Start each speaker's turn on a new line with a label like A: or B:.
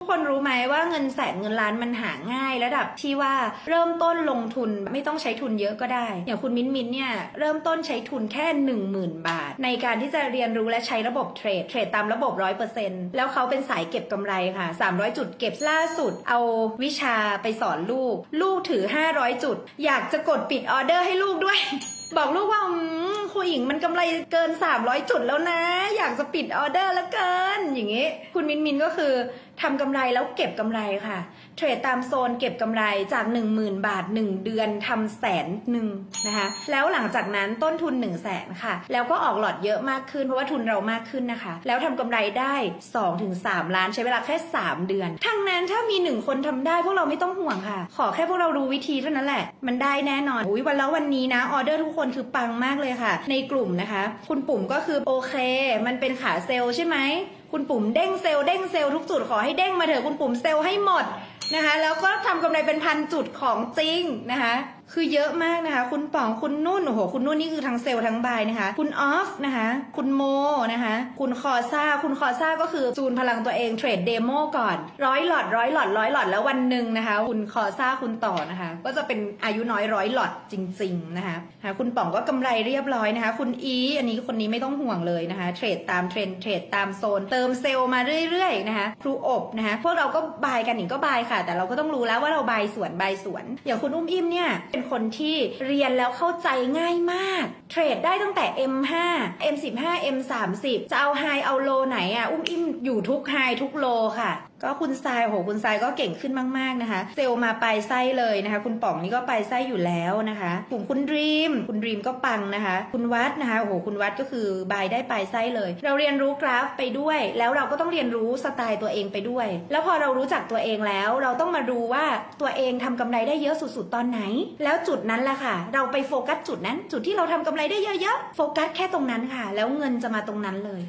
A: ทุกคนรู้ไหมว่าเงินแสนเงินล้านมันหาง่าย ระดับที่ว่าเริ่มต้นลงทุนไม่ต้องใช้ทุนเยอะก็ได้ อย่างคุณมิ้นมิ้นเนี่ยเริ่มต้นใช้ทุนแค่ 1 0,000 บาท ในการที่จะเรียนรู้และใช้ระบบเทรดเทรดตามระบบ 100%แล้วเขาเป็นสายเก็บกำไรค่ะ 300 จุดเก็บล่าสุด เอาวิชาไปสอนลูก ลูกถือ 500 จุด อยากจะกดปิดออเดอร์ให้ลูกด้วยบอกลูกว่าอืมครูหญิงมันกำไรเกิน 300 จุดแล้วนะ อยากจะปิดออเดอร์แล้วเกิน อย่างนี้ คุณมินมินก็คือทำกำไรแล้วเก็บกำไรค่ะ เทรดตามโซนเก็บกำไรจาก 10,000 บาท 1 เดือนทำแสนหนึ่งนะคะ แล้วหลังจากนั้นต้นทุน 1 0 0 0 0แสนค่ะ แล้วก็ออกหลอดเยอะมากขึ้น เพราะว่าทุนเรามากขึ้นนะคะ แล้วทำกำไรได้ 2-3 ล้านใช้เวลาแค่ 3 เดือน ทั้งนั้นถ้ามีหนึ่งคนทำได้พวกเราไม่ต้องห่วงค่ะ ขอแค่พวกเรารู้วิธีเท่านั้นแหละ มันได้แน่นอน อุ้ยวันแล้ววันนี้นะออเดอร์ทุกคนคือปังมากเลยค่ะ ในกลุ่มนะคะ คุณปุ่มก็คือโอเค มันเป็นขาเซลล์ใช่ไหมคุณปุ่มเด้งเซลล์เด้งเซลล์ทุกจุดขอให้เด้งมาเถอะคุณปุ่มเซลล์ให้หมด นะคะ แล้วก็ทำกำไรเป็นพันจุดของจริงนะคะคือเยอะมากนะคะ คุณป๋องคุณนุ่นโอ้โหคุณนุ่นนี่คือทั้งเซลล์ทั้งบายนะคะ คุณออฟนะคะ คุณโมนะคะ คุณคอซ่า คุณคอซ่าก็คือจูนพลังตัวเองเทรดเดโมก่อนร้อยหลอดร้อยหลอดร้อยหลอดแล้ววันหนึ่งนะคะ คุณคอซ่าคุณต่อนะคะ ก็จะเป็นอายุน้อยร้อยหลอดจริง ๆนะคะค่ะคุณป๋องก็กำไรเรียบร้อยนะคะ คุณอีอันนี้คนนี้ไม่ต้องห่วงเลยนะคะเทรดตามเทรนเทรดตามโซน เติมเซลล์มาเรื่อยๆนะคะครูอบนะคะพวกเราก็บายกันหนิงก็บายค่ะแต่เราก็ต้องรู้แล้วว่าเราใบายสวนบายสวน อย่างคุณอุ้มอิ่มเนี่ยเป็นคนที่เรียนแล้วเข้าใจง่ายมาก เทรดได้ตั้งแต่ M5 M15 M30 จะเอาไฮเอาโลไหนอะอุ้มอิ่มอยู่ทุกไฮทุกโลค่ะ ก็คุณทรายโหคุณทรายก็เก่งขึ้นมาก ๆนะคะ เซลล์มาปลายไส้เลยนะคะ คุณป๋องนี่ก็ปลายไส้อยู่แล้วนะคะกลุ่มคุณดรีม คุณดรีมก็ปังนะคะ คุณวัดนะคะโอ้โหคุณวัดก็คือบายได้ปลายไส้เลย เราเรียนรู้กราฟไปด้วย แล้วเราก็ต้องเรียนรู้สไตล์ตัวเองไปด้วย แล้วพอเรารู้จักตัวเองแล้ว เราต้องมาดูว่าตัวเองทำกำไรได้เยอะสุดๆตอนไหน แล้วจุดนั้นแหละค่ะ เราไปโฟกัสจุดนั้น จุดที่เราทำกำไรได้เยอะๆโฟกัสแค่ตรงนั้นค่ะ แล้วเงินจะมาตรงนั้นเลย